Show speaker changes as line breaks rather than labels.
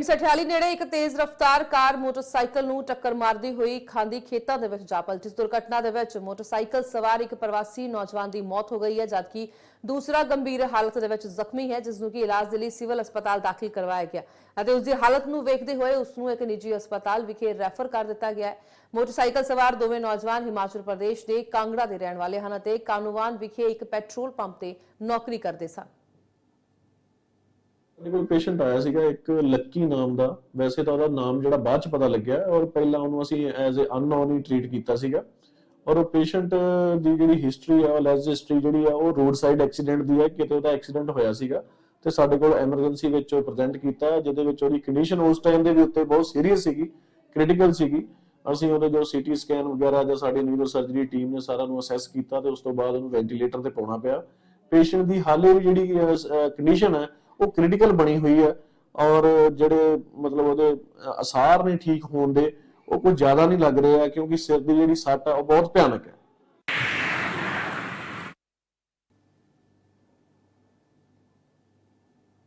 ਪਿੰਡ ਸਠਿਆਲੀ ਨੇੜੇ ਇੱਕ ਤੇਜ਼ ਰਫ਼ਤਾਰ ਕਾਰ ਮੋਟਰਸਾਈਕਲ ਨੂੰ ਟੱਕਰ ਮਾਰਦੀ ਹੋਈ ਖਾਂਦੀ ਖੇਤਾਂ ਦੇ ਵਿੱਚ ਜਾ ਪਲਟੀ। ਇਸ ਦੁਰਘਟਨਾ ਦੇ ਵਿੱਚ ਮੋਟਰਸਾਈਕਲ ਸਵਾਰ ਇੱਕ ਪ੍ਰਵਾਸੀ ਨੌਜਵਾਨ ਦੀ ਮੌਤ ਹੋ ਗਈ ਹੈ, ਜਦਕਿ ਦੂਸਰਾ ਗੰਭੀਰ ਹਾਲਤ ਦੇ ਵਿੱਚ ਜ਼ਖਮੀ ਹੈ ਜਿਸ ਨੂੰ ਕਿ ਇਲਾਜ ਦੇ ਲਈ ਸਿਵਲ ਹਸਪਤਾਲ ਦਾਖਲ ਕਰਵਾਇਆ ਗਿਆ ਅਤੇ ਉਸ ਦੀ ਹਾਲਤ ਨੂੰ ਵੇਖਦੇ ਹੋਏ ਉਸ ਨੂੰ ਇੱਕ ਨਿੱਜੀ ਹਸਪਤਾਲ ਵਿਖੇ ਰੈਫਰ ਕਰ ਦਿੱਤਾ ਗਿਆ ਹੈ। ਮੋਟਰਸਾਈਕਲ ਸਵਾਰ ਦੋਵੇਂ ਨੌਜਵਾਨ ਹਿਮਾਚਲ ਪ੍ਰਦੇਸ਼ ਦੇ ਕਾਂਗੜਾ ਦੇ ਰਹਿਣ ਵਾਲੇ ਹਨ ਅਤੇ ਕਾਨੂੰਵਾਨ ਵਿਖੇ ਇੱਕ ਪੈਟਰੋਲ ਪੰਪ ਤੇ ਨੌਕਰੀ ਕਰਦੇ ਸਨ।
ਸਾਡੇ ਕੋਲ ਪੇਸ਼ੈਂਟ ਆਇਆ ਸੀਗਾ ਇੱਕ ਲੱਕੀ ਨਾਮ ਦਾ। ਵੈਸੇ ਤਾਂ ਉਹਦਾ ਨਾਮ ਜਿਹੜਾ ਬਾਅਦ ਚ ਪਤਾ ਲੱਗਿਆ ਔਰ ਪਹਿਲਾਂ ਉਹਨੂੰ ਅਸੀਂ ਐਜ਼ ਅ ਅਨਨੋਨ ਹੀ ਟ੍ਰੀਟ ਕੀਤਾ ਸੀਗਾ। ਔਰ ਉਹ ਪੇਸ਼ੈਂਟ ਦੀ ਜਿਹੜੀ ਹਿਸਟਰੀ ਆ ਲੈਸ ਹਿਸਟਰੀ ਜਿਹੜੀ ਆ, ਉਹ ਰੋਡ ਸਾਈਡ ਐਕਸੀਡੈਂਟ ਦੀ ਹੈ। ਕਿਤੇ ਉਹਦਾ ਐਕਸੀਡੈਂਟ ਹੋਇਆ ਸੀਗਾ ਤੇ ਸਾਡੇ ਕੋਲ ਐਮਰਜੈਂਸੀ ਵਿੱਚ ਉਹ ਪ੍ਰੈਜ਼ੈਂਟ ਕੀਤਾ, ਜਿਹਦੇ ਵਿੱਚ ਉਹਦੀ ਕੰਡੀਸ਼ਨ ਉਸ ਟਾਈਮ ਦੇ ਵੀ ਉੱਤੇ ਬਹੁਤ ਸੀਰੀਅਸ ਸੀਗੀ ਕ੍ਰਿਟੀਕਲ ਸੀਗੀ। ਅਸੀਂ ਉਹਦੇ ਜੋ ਸੀਟੀ ਸਕੈਨ ਵਗੈਰਾ ਜਾਂ ਸਾਡੀ ਨਿਊਰੋ ਸਰਜਰੀ ਟੀਮ ਨੇ ਸਾਰਾ ਨੂੰ ਅਸੈਸ ਕੀਤਾ ਤੇ ਉਸ ਤੋਂ ਬਾਅਦ ਉਹਨੂੰ ਵੈਂਟੀਲੇਟਰ ਤੇ ਪਾਉਣਾ ਪਿਆ। ਪੇਸ਼ੈਂਟ ਦੀ ਹਾਲੇ ਵੀ ਜਿਹੜੀ ਕੰਡੀਸ਼ਨ ਹੈ ਉਹ ਕ੍ਰਿਟੀਕਲ ਬਣੀ ਹੋਈ ਹੈ ਔਰ ਜਿਹੜੇ ਮਤਲਬ ਉਹਦੇ ਅ, ਅਸਾਰ ਨੇ ਠੀਕ ਹੋਣ ਦੇ ਉਹ ਕੋਈ ਜ਼ਿਆਦਾ ਨਹੀਂ ਲੱਗ ਰਿਹਾ ਕਿਉਂਕਿ ਸਿਰ ਦੀ ਜਿਹੜੀ ਸੱਟ ਆ ਉਹ ਬਹੁਤ ਭਿਆਨਕ ਹੈ।